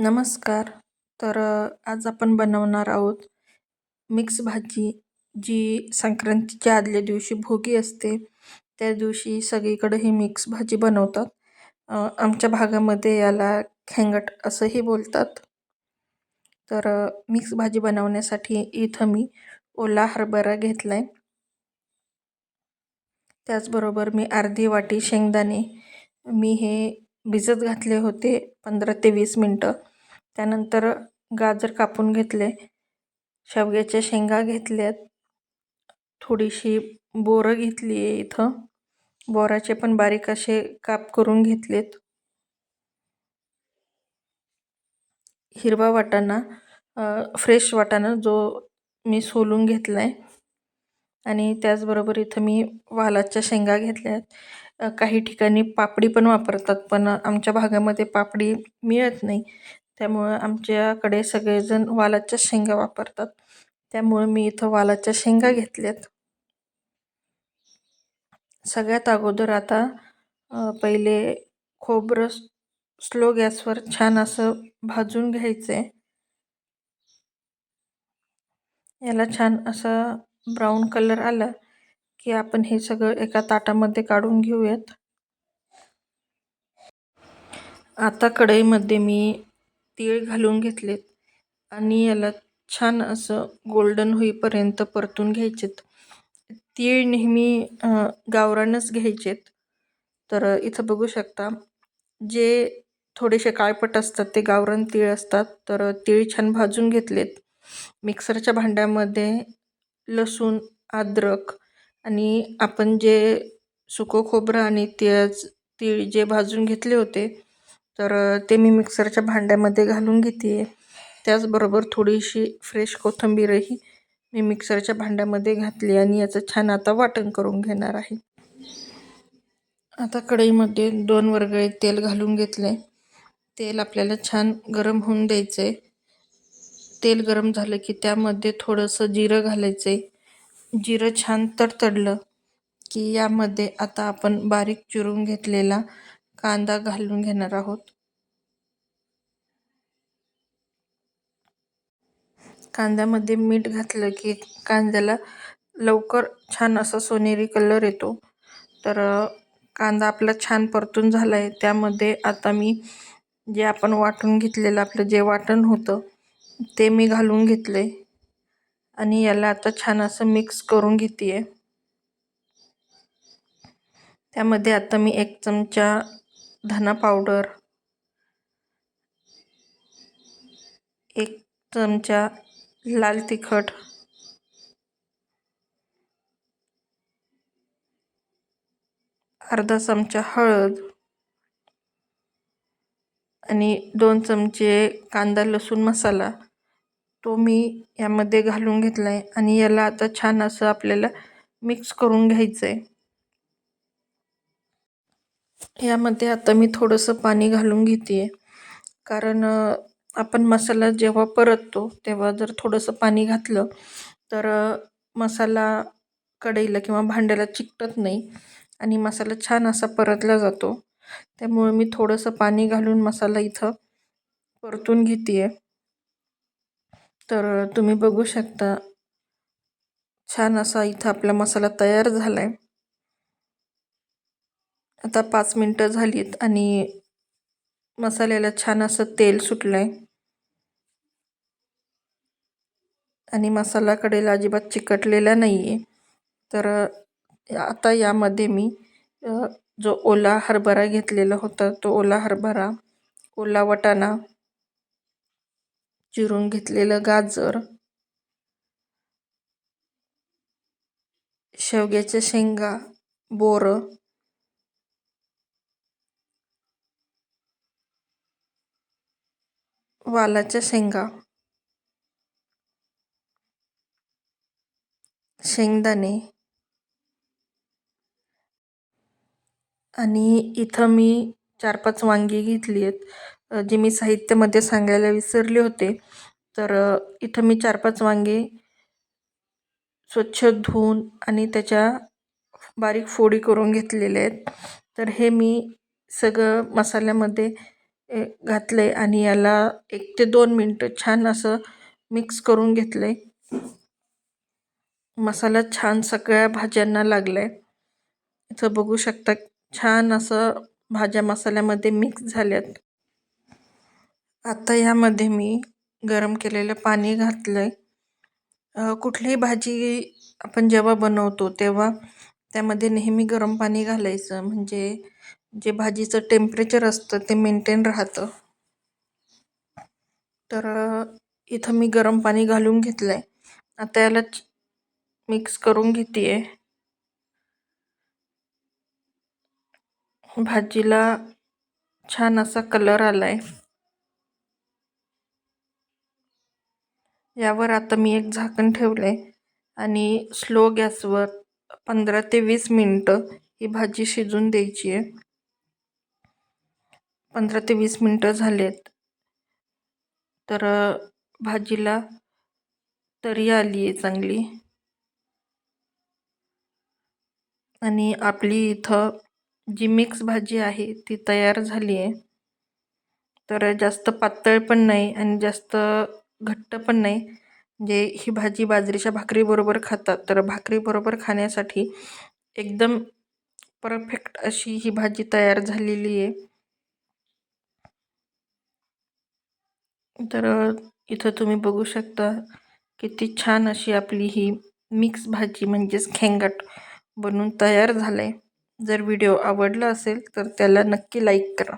नमस्कार. तर आज आपण बनवणार आहोत मिक्स भाजी जी संक्रांतीच्या आदल्या दिवशी भोगी असते त्या दिवशी सगळीकडे ही मिक्स भाजी बनवतात. आमच्या भागामध्ये याला खेंगट असंही बोलतात. तर मिक्स भाजी बनवण्यासाठी इथं मी ओला हरभरा घेतला आहे त्याचबरोबर मी अर्धी वाटी शेंगदाणे मी हे भिजत घातले होते पंधरा ते वीस मिनटं. त्यानंतर गाजर कापून घेतले शेवग्याच्या शेंगा घेतल्यात थोडीशी बोरं घेतली आहे इथं. बोराचे पण बारीक असे काप करून घेतलेत. हिरवा वाटाणा फ्रेश वाटाणा जो मी सोलून घेतला आहे आणि त्याचबरोबर इथं मी वालाच्या शेंगा घेतल्या आहेत काही ठिकाणी पापडी पण वापरतात पण आमच्या भागामध्ये पापडी मिळत नाही. त्यामुळं आमच्याकडे सगळेजण वालाच्या शेंगा वापरतात. त्यामुळं मी इथं वालाच्या शेंगा घेतल्यात. सगळ्यात अगोदर आता पहिले खोबरं स्लो गॅसवर छान असं भाजून घ्यायचं. आहे याला छान असा ब्राऊन कलर आला की आपण हे सगळं एका ताटामध्ये काढून घेऊयात. आता कढईमध्ये मी तीळ घालून घेतलेत आणि याला छान असं गोल्डन होईपर्यंत परतून घ्यायचेत. तीळ नेहमी गावरानच घ्यायचेत. तर इथं बघू शकता जे थोडेसे काळपट असतात ते गावरान तीळ असतात तर तीळ छान भाजून घेतलेत. मिक्सरच्या भांड्यामध्ये लसूण अद्रक आणि आपण जे सुकं खोबरं आणि तिळाच तीळ जे भाजून घेतले होते तर ते मी मिक्सरच्या भांड्यामध्ये घालून घेते. आहे त्याचबरोबर थोडीशी फ्रेश कोथिंबीरही मी मिक्सरच्या भांड्यामध्ये घातली आणि याचं छान आता वाटण करून घेणार आहे. आता कढईमध्ये दोन वरगळे तेल घालून घेतले तेल आपल्याला छान गरम होऊन द्यायचं आहे तेल गरम झालं की त्यामध्ये थोडंसं जिरं घालायचं आहे जिरं छान तडतडलं की यामध्ये आता आपण बारीक चिरून घेतलेला कांदा घालून घेणार आहोत. कांद्यामध्ये मीठ घातलं की कांद्याला लवकर छान असा सोनेरी कलर येतो. तर कांदा आपला छान परतून झाला आहे त्यामध्ये आता मी जे आपण वाटून घेतलेलं आपलं जे वाटण होतं ते मी घालून घेतले आणि याला आता छान असं मिक्स करून घेते आहे त्यामध्ये आता मी एक चमचा धना पावडर एक चमचा लाल तिखट अर्धा चमचा हळद आणि दोन चमचे कांदा लसूण मसाला. तो मी यामध्ये घालून घेतला आहे आणि याला आता छान असं आपल्याला मिक्स करून घ्यायचं आहे यामध्ये आता मी थोडंसं पाणी घालून घेते आहे कारण आपण मसाला जेव्हा परततो तेव्हा जर थोडंसं पाणी घातलं तर मसाला कढईला किंवा भांड्याला चिकटत नाही आणि मसाला छान असा परतला जातो. त्यामुळे मी थोडंसं पाणी घालून मसाला इथं परतून घेते आहे तर तुम्ही बघू शकता छान असा इथं आपला मसाला तयार झाला आहे आता पाच मिनटं झालीत आणि मसाल्याला छान असं तेल सुटलं आहे आणि मसाला कडेला अजिबात चिकटलेला नाही आहे तर आता यामध्ये मी जो ओला हरभरा घेतलेला होता तो ओला हरभरा ओला वटाणा चिरून घेतलेलं गाजर शेवग्याच्या शेंगा बोरं वालाच्या शेंगा. शेंगदाणे. आणि इथं मी चार पाच वांगी घेतली आहेत जी मी साहित्यामध्ये सांगायला विसरले होते. तर इथं मी चार पाच वांगे स्वच्छ धुवून आणि त्याच्या बारीक फोडी करून घेतलेल्या आहेत. तर हे मी सगळं मसाल्यामध्ये घातले आणि याला एक ते दोन मिनटं छान असं मिक्स करून घेतले मसाला छान सगळ्या भाज्यांना लागला आहे इथं बघू शकता छान असं भाज्या मसाल्यामध्ये मिक्स झाल्यात. आता यामध्ये मी गरम केलेलं पाणी घातलं आहे कुठलीही भाजी आपण जेव्हा बनवतो तेव्हा त्यामध्ये नेहमी गरम पाणी घालायचं. म्हणजे जे भाजीचं टेम्परेचर असतं ते मेंटेन राहतं. तर इथं मी गरम पाणी घालून घेतलं आहे आता याला मिक्स करून घेते आहे भाजीला छान असा कलर आला आहे यावर आता मी एक झाकण ठेवलं आहे आणि स्लो गॅसवर पंधरा ते वीस मिनटं ही भाजी शिजून द्यायची आहे पंधरा ते वीस मिनटं झालेत. तर भाजीला तरी आली आहे चांगली. आणि आपली इथं जी मिक्स भाजी आहे ती तयार झाली आहे तर जास्त पातळ पण नाही आणि जास्त घट्ट पण नाही. म्हणजे ही भाजी बाजरीच्या भाकरीबरोबर खातात. तर भाकरीबरोबर खाण्यासाठी एकदम परफेक्ट अशी ही भाजी तयार झालेली आहे तर इथं तुम्ही बघू शकता किती छान अशी आपली ही मिक्स भाजी म्हणजेच खेंगाट बनून तयार झालं आहे जर व्हिडिओ आवडला असेल तर त्याला नक्की लाईक करा.